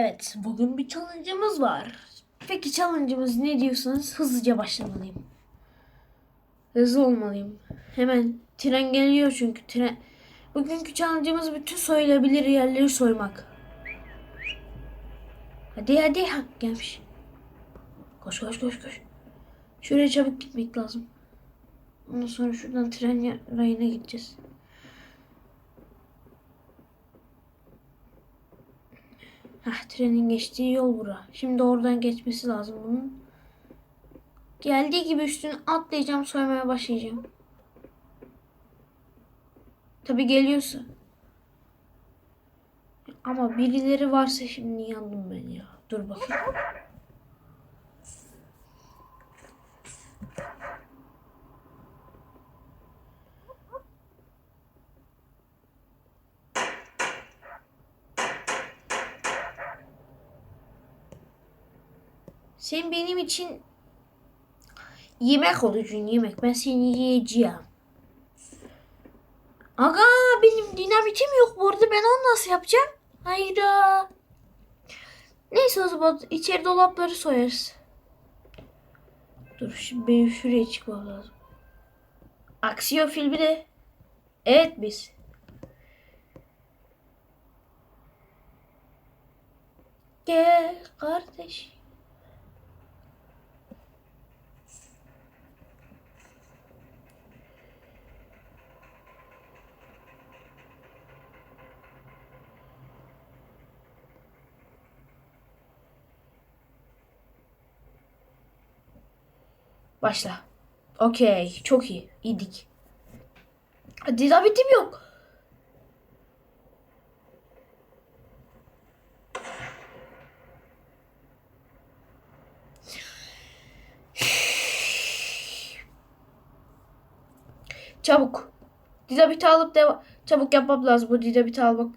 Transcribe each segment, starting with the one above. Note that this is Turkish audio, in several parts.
Evet, bugün bir challenge'ımız var. Peki challenge'ımız ne diyorsanız hızlıca başlamalıyım. Hızlı olmalıyım. Hemen tren geliyor çünkü tren... Bugünkü challenge'ımız bütün soyulabilir yerleri soymak. Hadi hadi ha, gelmiş. Koş koş koş koş. Şuraya çabuk gitmek lazım. Ondan sonra şuradan tren rayına gideceğiz. Hah trenin geçtiği yol bura. Şimdi oradan geçmesi lazım bunun. Geldiği gibi üstüne atlayacağım soymaya başlayacağım. Tabi geliyorsa. Ama birileri varsa şimdi yandım ben ya. Dur bakayım. Sen benim için yemek olacaksın yemek. Ben seni yiyeceğim. Aga benim dinamitim yok bu arada. Ben onu nasıl yapacağım? Hayda. Neyse o zaman içeri dolapları soyarız. Dur şimdi benim şuraya çıkmam lazım. Aksiyon filmi de. Evet biz. Gel kardeş. Başla. Okey. Çok iyi. İyiydik. Dinabitim yok. Çabuk. Dinamiti alıp devam. Çabuk yapmam lazım bu dinamiti almak.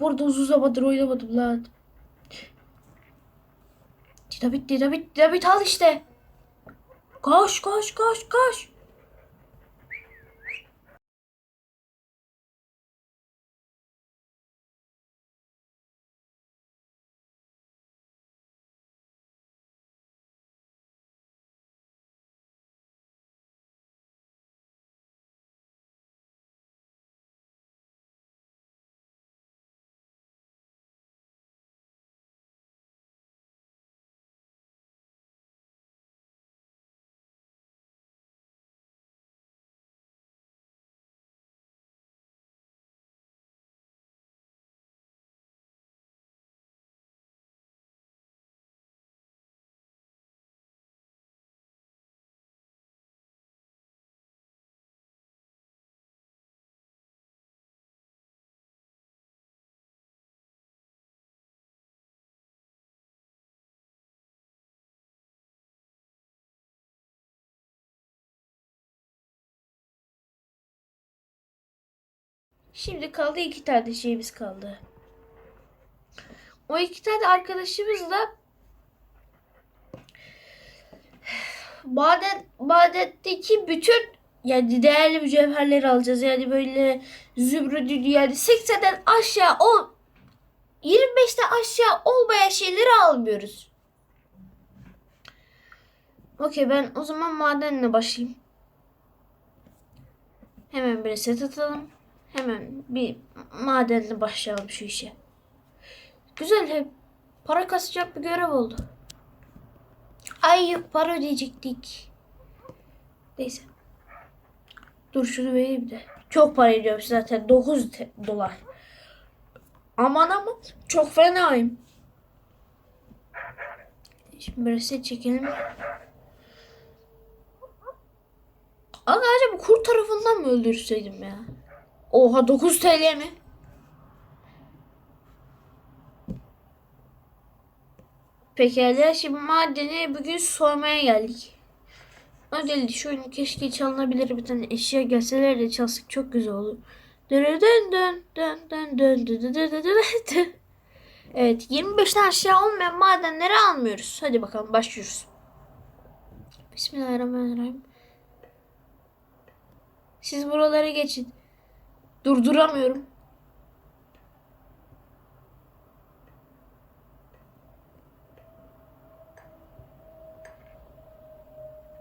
Burada uzun zamandır oynamadım lan. Dinamit, dinamit, dinamit al işte. Koş koş koş koş. Şimdi kaldı iki tane şeyimiz kaldı. O iki tane arkadaşımızla maden madetteki bütün yani değerli mücevherleri alacağız. Yani böyle zümrüdü yani 80'den aşağı o 25'te aşağı olmayan şeyleri almıyoruz. Okey ben o zaman madenle başlayayım. Hemen bir set atalım. Hemen bir madenle başlayalım şu işe. Güzel hep para kasacak bir görev oldu. Ay yok para ödeyecektik. Neyse. Dur şunu vereyim de. Çok para ediyorum zaten 9 te- dolar. Aman aman çok fenayım. Şimdi böyle çekelim. Aga acaba kurt tarafından mı öldürseydim ya? Oha 9 TL mi? Pekala şimdi madeni bugün soymaya geldik. Ödeli şu oyunu keşke çalınabilir bir tane eşya gelseler de çalsak çok güzel olur. Dön dön dön dön dön dön dön dön dön. Evet 25'ten aşağı olmayan madenleri almıyoruz. Hadi bakalım başlıyoruz. Bismillahirrahmanirrahim. Siz buralara geçin. Durduramıyorum.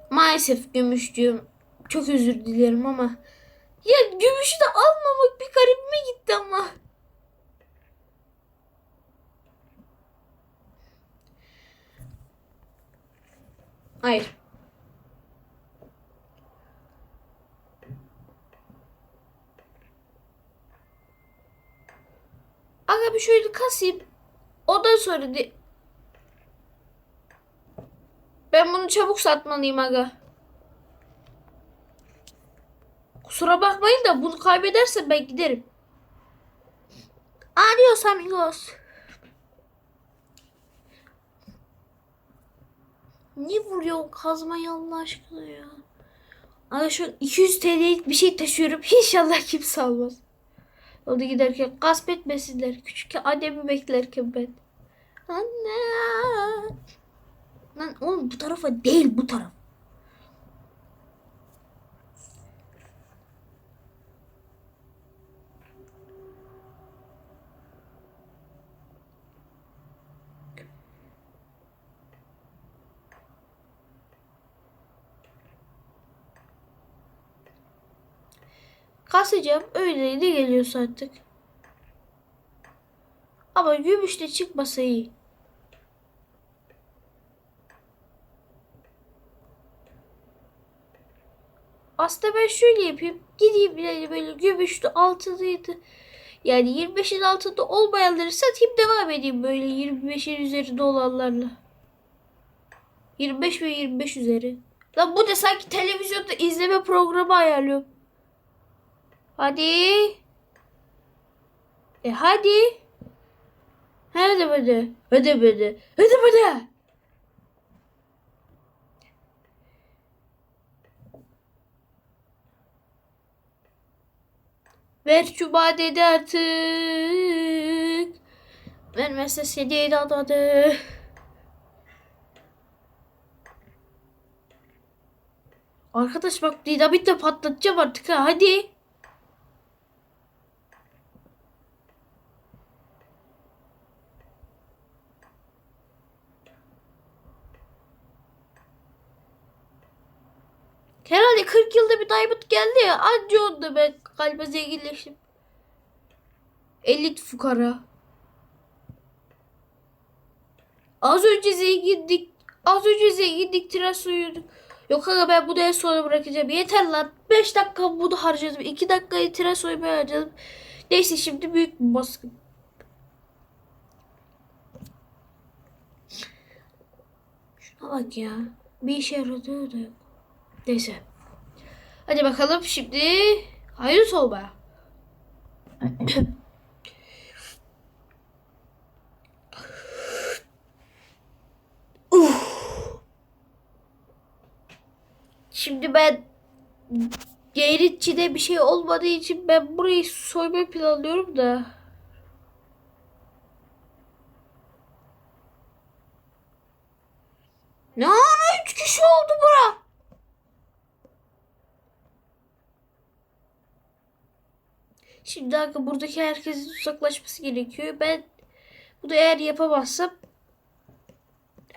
Maalesef gümüşcüğüm. Çok özür dilerim ama ya gümüşü de kasayım. Ondan sonra de... Ben bunu çabuk satmalıyım aga. Kusura bakmayın da bunu kaybedersem ben giderim. Adios amigos. Niye vuruyor kazmayı Allah aşkına ya? Aga şu an 200 TL'lik bir şey taşıyorum. İnşallah kimse almaz. Yolda giderken gasp etmesinler. Küçük annemi beklerken ben. Anne. Lan oğlum bu tarafa değil bu taraf. Kasacağım. Öyle de geliyorsa artık. Ama gümüşte çıkmasa iyi. Aslında ben şöyle yapayım. Gideyim böyle, böyle gümüşlü altınıydı. Yani 25'in altında olmayanları satayım devam edeyim böyle 25'in üzerinde olanlarla. 25 ve 25 üzeri. Lan bu da sanki televizyonda izleme programı ayarlıyorum. Hadi. E hadi. Hadi hadi. Hadi hadi. Hadi hadi. Ver şu badede artık. Vermezse seni adadı. Arkadaş bak dinabitle patlatacağım artık ha hadi. Herhalde 40 yılda bir Diamond geldi ya. Anca onda ben galiba zenginleştim. Elit fukara. Az önce zengindik. Az önce zengindik tıraş uyuyorduk. Yok aga ben bunu en sona bırakacağım. Yeter lan. 5 dakika bunu harcadım. 2 dakikayı tıraş soymaya harcadım. Neyse şimdi büyük bir baskın. Şuna bak ya. Bir işe yaradığı da yok. Neyse. Hadi bakalım şimdi hayırlısı olma. Uf. Şimdi ben Geyritçi'de bir şey olmadığı için ben burayı soymayı planlıyorum da. Ne ara üç kişi oldu bura? Şimdi dakika buradaki herkesin uzaklaşması gerekiyor. Ben bunu eğer yapamazsam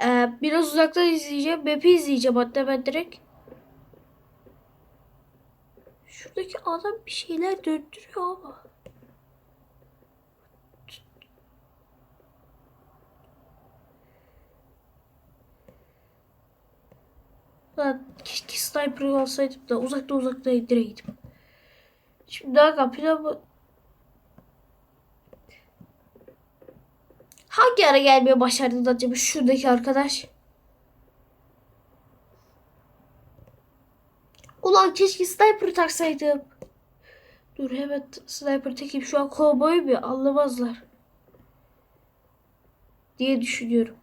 e, biraz uzaktan izleyeceğim. Map'i izleyeceğim hatta ben direkt. Şuradaki adam bir şeyler döndürüyor ama. Lan keşke sniper alsaydım da uzakta uzakta direkt. Şimdi daha pilavı Hangi ara gelmeye başardın acaba şuradaki arkadaş? Ulan keşke sniper taksaydım. Dur hemen sniper takayım. Şu an kovboy bir anlamazlar. Diye düşünüyorum.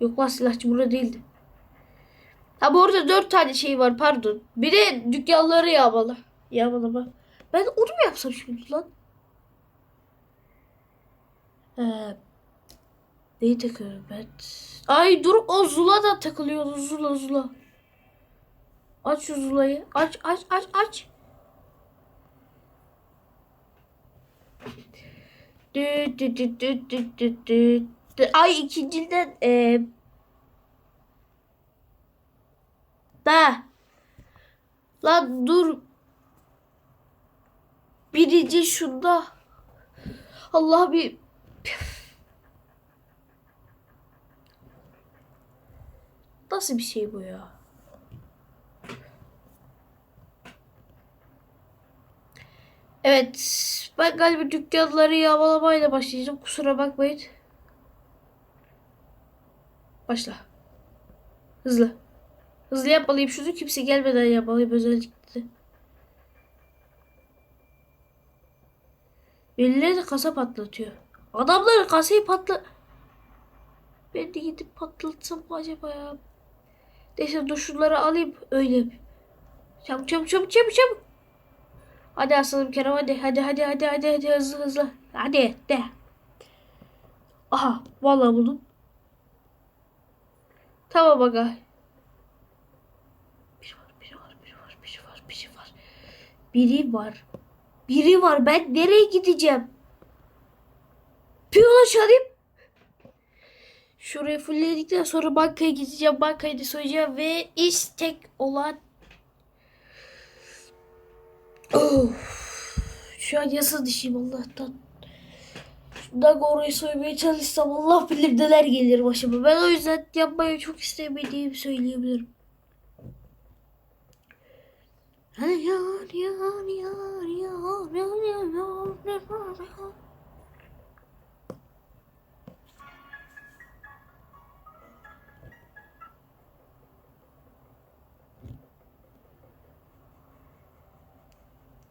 Yok lan silahçı burada değildi. Ha bu arada dört tane şey var pardon. Bir de dükkanları yağmalı. Yağmalama. Ben onu mu yapsam şimdi lan? Ee, neyi takıyorum ben? Ay dur o Zula da takılıyordu. Zula Zula. Aç şu Zula'yı. Aç aç aç aç. Dü, dü, dü, dü, dü, dü, dü. Ay ikinciden e, Da. Lan dur. Birinci şunda. Allah bir Nasıl bir şey bu ya? Evet. Ben galiba dükkanları yağmalamayla başlayacağım. Kusura bakmayın. Başla. Hızlı. Hızlı yapmalıyım şunu. Kimse gelmeden yapmalıyım özellikle. Birileri de kasa patlatıyor. Adamlar kasayı patla... Ben de gidip patlatsam mı acaba ya? Neyse dur şunları alayım öyle. yapayım. Çabuk çabuk çabuk çabuk çabuk. Hadi aslanım Kerem hadi hadi hadi hadi hadi hadi hızlı hızlı. Hadi de. Aha vallahi buldum. Tamam aga. Biri var biri var biri var biri var biri var. Biri var. Biri var ben nereye gideceğim? Piyano çalayım. Şurayı fullledikten sonra bankaya gideceğim. Bankayı da soyacağım ve iş tek olan Of. Şu an yasa dışıyım Allah'tan. Şundan orayı soymaya çalışsam Allah bilir neler gelir başıma. Ben o yüzden yapmayı çok istemediğimi söyleyebilirim.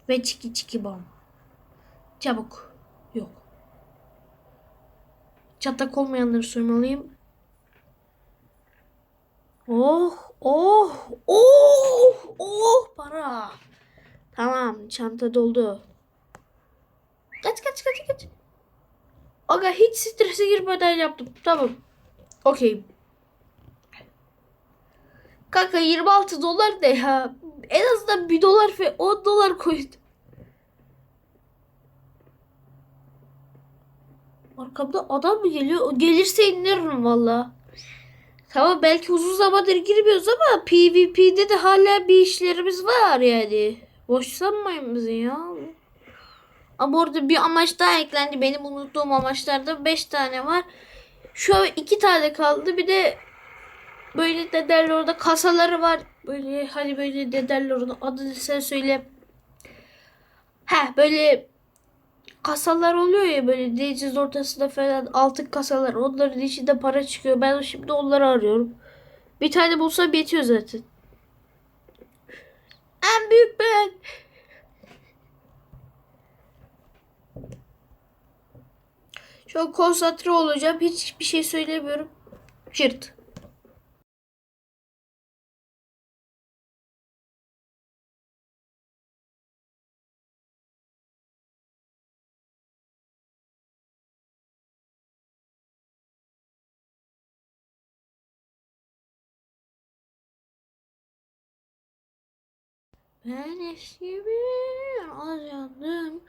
Ve çiki çiki bom. Çabuk. Yok. Çatlak olmayanları soymalıyım. Oh, oh, oh, oh para. Tamam, çanta doldu. Kaç kaç kaç kaç. Aga hiç strese girmeden yaptım. Tamam. Okey. Kanka 26 dolar ne ya? En azından 1 dolar ve 10 dolar koydum. Arkamda adam mı geliyor? Gelirse indiririm valla. Tamam belki uzun zamandır girmiyoruz ama PvP'de de hala bir işlerimiz var yani. Boş sanmayın ya. Ama orada bir amaç daha eklendi. Benim unuttuğum amaçlarda 5 tane var. Şu an 2 tane kaldı. Bir de böyle de derler orada kasaları var. Böyle hani böyle de derler onu adını sen söyle. He böyle kasalar oluyor ya böyle deniz ortasında falan altın kasalar. Onların içinde para çıkıyor. Ben şimdi onları arıyorum. Bir tane bulsam yetiyor zaten. En büyük ben. An konsantre olacağım. Hiçbir şey söylemiyorum. Cırt. Ben eşimi ajandım.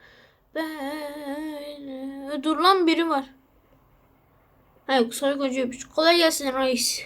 Ben... Dur lan biri var. Ha yok soyguncuymuş. Kolay gelsin reis.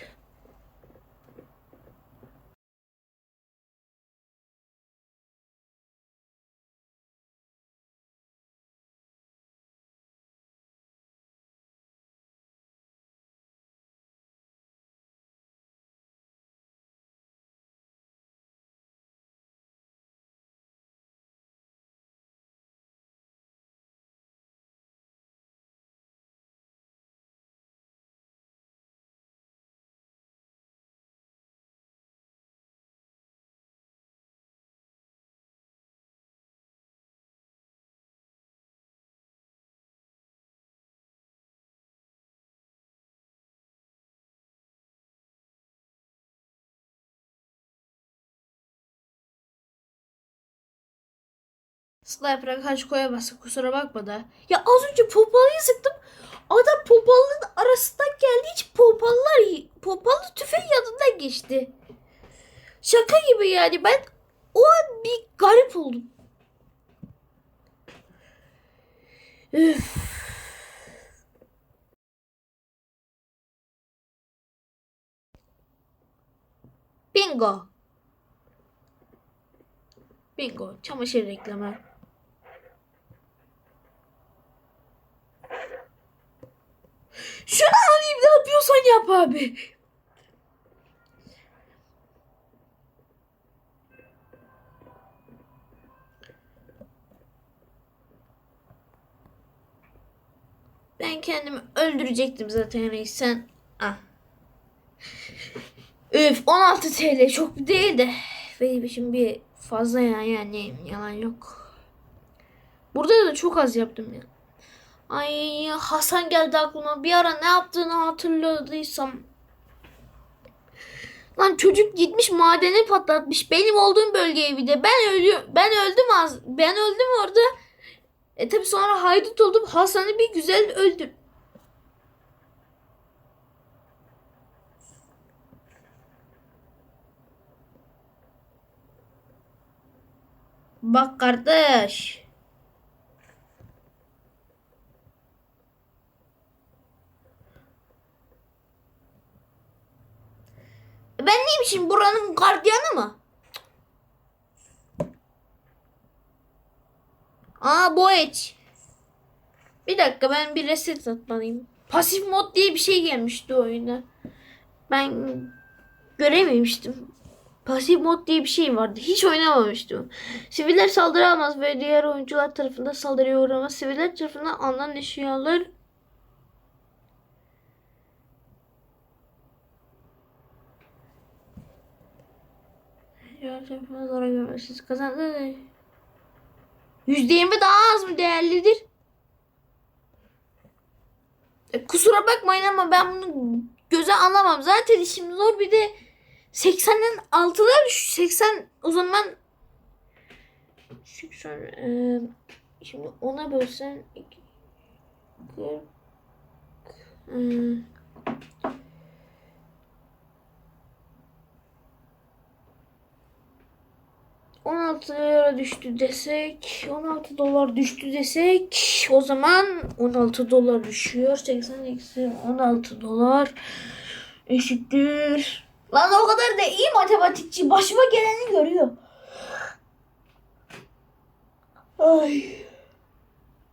Sniper'a kaç koyamazsın kusura bakma da. Ya az önce pompalıyı sıktım. Adam pompalının arasından geldi. Hiç pompalılar, pompalı tüfeğin yanından geçti. Şaka gibi yani ben o an bir garip oldum. Üf. Bingo. Bingo. Çamaşır reklamı. Şunu alayım ne yapıyorsan yap abi. Ben kendimi öldürecektim zaten reis sen. Ah. Üf 16 TL çok değil de benim için bir fazla ya yani yalan yok. Burada da çok az yaptım ya. Ay Hasan geldi aklıma. Bir ara ne yaptığını hatırladıysam. Lan çocuk gitmiş madeni patlatmış. Benim olduğum bölgeye bir de. Ben ölüyorum. Ben öldüm az. Ben öldüm orada. E tabi sonra haydut oldum. Hasan'ı bir güzel öldüm. Bak kardeş. Ben neymişim buranın gardiyanı mı? Aa hiç. Bir dakika ben bir reset atmalıyım. Pasif mod diye bir şey gelmişti oyuna. Ben görememiştim. Pasif mod diye bir şey vardı. Hiç oynamamıştım. Siviller saldıramaz ve diğer oyuncular tarafından saldırıya uğramaz. Siviller tarafından alınan eşyalar Ya tarafından zarar görmezsiniz. Kazandı. Yüzde yirmi daha az mı değerlidir? E, kusura bakmayın ama ben bunu göze alamam. Zaten işim zor bir de 80'den altılar düş- 80 o zaman 80 e, şimdi ona bölsen 2 40 e, ...16 lira düştü desek... ...16 dolar düştü desek... ...o zaman 16 dolar düşüyor. 80 eksi 16 dolar... ...eşittir... Lan o kadar da iyi matematikçi. Başıma geleni görüyor. Ay.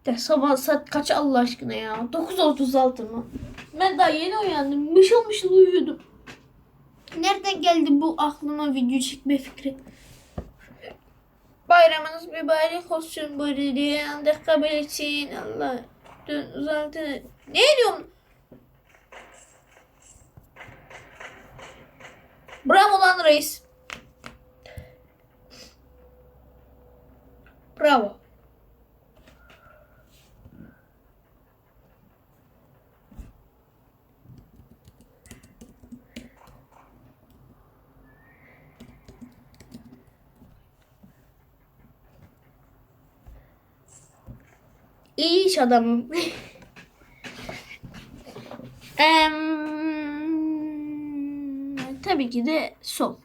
De sabah saat kaç Allah aşkına ya? 9.36 mı? Ben daha yeni uyandım. Mışıl mışıl uyuyordum. Nereden geldi bu aklıma video çekme fikri? Bayramınız mübarek olsun diye anda kabul etsin Allah. Dön uzantı. Ne diyorum? Bravo lan reis. Bravo. İyi iş adamım. Em, tabii ki de sol.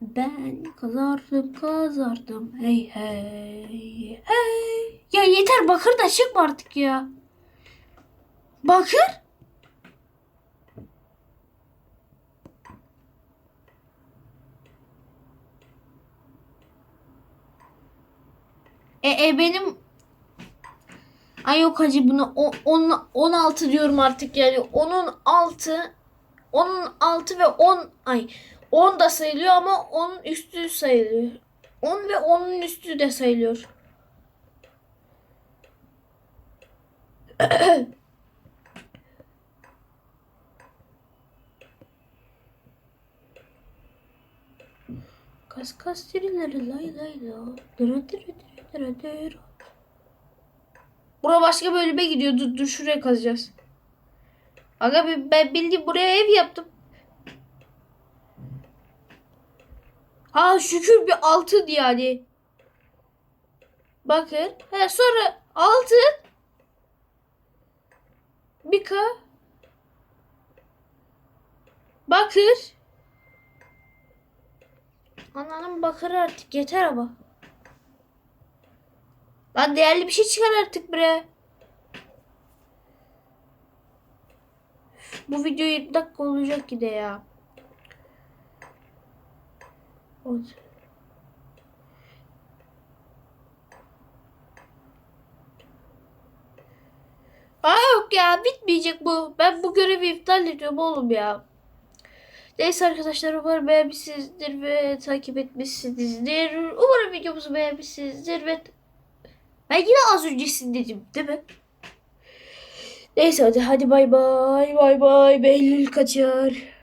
Ben kazardım kazardım hey hey hey. Ya yeter bakır da çıkma artık ya. Bakır? E, e benim Ay yok hacı bunu o- on, 16 diyorum artık yani. Onun altı onun altı ve 10 ay 10 da sayılıyor ama onun üstü sayılıyor. 10 ve onun üstü de sayılıyor. Kas kas dirileri lay lay la. Dırı dırı dırı. Bura başka bölüme gidiyor. Dur, dur şuraya kazacağız. Aga ben bildiğim buraya ev yaptım. Ha şükür bir altın yani. Bakın. He sonra altın. Bir ka. Bakır. Anladım bakır artık yeter ama. Lan değerli bir şey çıkar artık bre. Bu video 20 dakika olacak ki de ya. Evet. Aa yok ya bitmeyecek bu. Ben bu görevi iptal ediyorum oğlum ya. Neyse arkadaşlar umarım beğenmişsinizdir ve takip etmişsinizdir. Umarım videomuzu beğenmişsinizdir ve ben yine az öncesini dedim değil mi? Neyse hadi hadi bay bay bay bay Behlül kaçar.